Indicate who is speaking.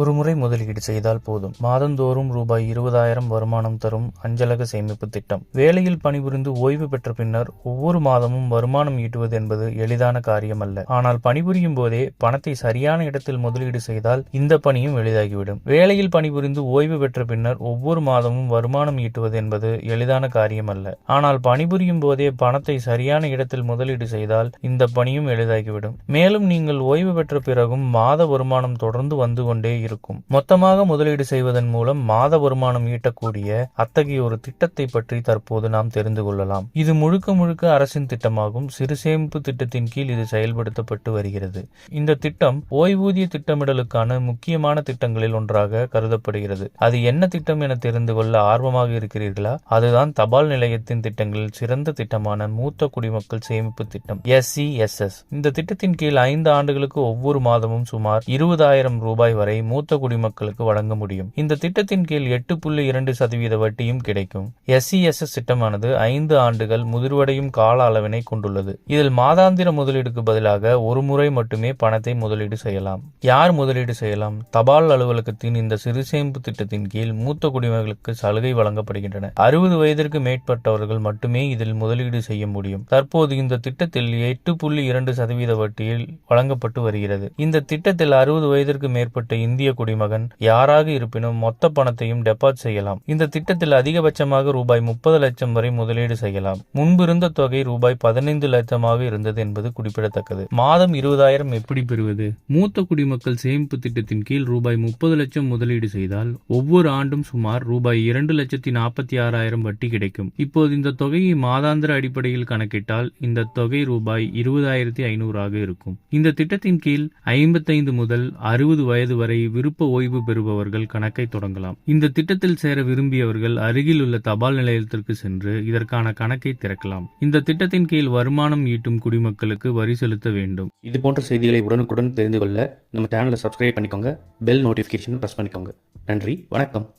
Speaker 1: ஒருமுறை முதலீடு செய்தால் போதும். மாதந்தோறும் ரூபாய் இருபதாயிரம் வருமானம் தரும் அஞ்சலக சேமிப்பு திட்டம். வேலையில் பணிபுரிந்து ஓய்வு பெற்ற பின்னர் ஒவ்வொரு மாதமும் வருமானம் ஈட்டுவது என்பது எளிதான காரியம் அல்ல ஆனால் பணிபுரியும் போதே பணத்தை சரியான இடத்தில் முதலீடு செய்தால் இந்த பணியும் எளிதாகிவிடும். வேலையில் பணிபுரிந்து ஓய்வு பெற்ற பின்னர் ஒவ்வொரு மாதமும் வருமானம் ஈட்டுவது என்பது எளிதான காரியம் அல்ல ஆனால் பணிபுரியும் போதே பணத்தை சரியான இடத்தில் முதலீடு செய்தால் இந்த பணியும் எளிதாகிவிடும். மேலும் நீங்கள் ஓய்வு பெற்ற பிறகும் மாத வருமானம் தொடர்ந்து வந்து கொண்டே இருக்கும். மொத்தமாக முதலீடு செய்வதன் மூலம் மாத வருமானம் ஈட்டக்கூடிய அத்தகைய ஒரு திட்டத்தை பற்றி தற்போது நாம் தெரிந்து கொள்ளலாம். இது முழுக்க முழுக்க அரசின் திட்டமாகும். சிறு சேமிப்பு திட்டத்தின் கீழ் இது செயல்படுத்தப்பட்டு வருகிறது. இந்த திட்டம் ஓய்வூதிய திட்டமிடலுக்கான முக்கியமான திட்டங்களில் ஒன்றாக கருதப்படுகிறது. அது என்ன திட்டம் என தெரிந்து கொள்ள ஆர்வமாக இருக்கிறீர்களா? அதுதான் தபால் நிலையத்தின் திட்டங்களில் சிறந்த திட்டமான மூத்த குடிமக்கள் சேமிப்பு திட்டம் எஸ்சிஎஸ்எஸ் இந்த திட்டத்தின் கீழ் ஐந்து ஆண்டுகளுக்கு ஒவ்வொரு மாதமும் சுமார் இருபதாயிரம் ரூபாய் வரை மூத்த குடிமக்களுக்கு வழங்க முடியும். இந்த திட்டத்தின் கீழ் எட்டு புள்ளி இரண்டு சதவீத வட்டியும் கிடைக்கும். எஸ்சிஎஸ்எஸ் திட்டமானது ஐந்து ஆண்டுகள் முதிர்வடையும் கால அளவினை கொண்டுள்ளது. இதில் மாதாந்திர முதலீடுக்கு பதிலாக ஒரு முறை மட்டுமே பணத்தை முதலீடு செய்யலாம். யார் முதலீடு செய்யலாம்? தபால் அலுவலகத்தின் இந்த சிறு சேமிப்பு திட்டத்தின் கீழ் மூத்த குடிமக்களுக்கு சலுகை வழங்கப்படுகின்றன. அறுபது வயதிற்கு மேற்பட்டவர்கள் மட்டுமே இதில் முதலீடு செய்ய முடியும். தற்போது இந்த திட்டத்தில் எட்டு புள்ளி இரண்டு சதவீத வட்டியில் வழங்கப்பட்டு வருகிறது. இந்த திட்டத்தில் அறுபது வயதிற்கு மேற்பட்ட இந்திய குடிமகன் யாராக இருப்பினும் மொத்த பணத்தையும் டெபாசிட் செய்யலாம். இந்த திட்டத்தில் அதிகபட்சமாக ரூபாய் முப்பது லட்சம் வரை முதலீடு செய்யலாம். முன்பிருந்த தொகை ரூபாய் பதினைந்து லட்சமாக இருந்தது என்பது குறிப்பிடத்தக்கது. மாதம் இருபதாயிரம் எப்படி பெறுவது? மூத்த குடிமக்கள் சேமிப்பு திட்டத்தின் கீழ் ரூபாய் முப்பது லட்சம் முதலீடு செய்தால் ஒவ்வொரு ஆண்டும் சுமார் ரூபாய் இரண்டு லட்சத்தி நாற்பத்தி ஆறாயிரம் வட்டி கிடைக்கும். இப்போது இந்த தொகையை மாதாந்திர அடிப்படையில் கணக்கிட்டால் இந்த தொகை ரூபாய் இருபதாயிரத்தி ஐநூறாக இருக்கும். இந்த திட்டத்தின் கீழ் ஐம்பத்தைந்து முதல் அறுபது வயது வரை விருப்ப ஓய்வு பெறுபவர்கள் கணக்கை தொடங்கலாம். இந்த திட்டத்தில் சேர விரும்பியவர்கள் அருகில் உள்ள தபால் நிலையத்திற்கு சென்று இதற்கான கணக்கை திறக்கலாம். இந்த திட்டத்தின் கீழ் வருமானம் ஈட்டும் குடிமக்களுக்கு வரி செலுத்த வேண்டும்.
Speaker 2: இது போன்ற செய்திகளை உடனுக்குடன் தெரிந்து கொள்ள நம்ம சேனலை சப்ஸ்கிரைப் பண்ணிக்கோங்க. பெல் நோட்டிஃபிகேஷன் ப்ரெஸ் பண்ணிக்கோங்க. நன்றி வணக்கம்.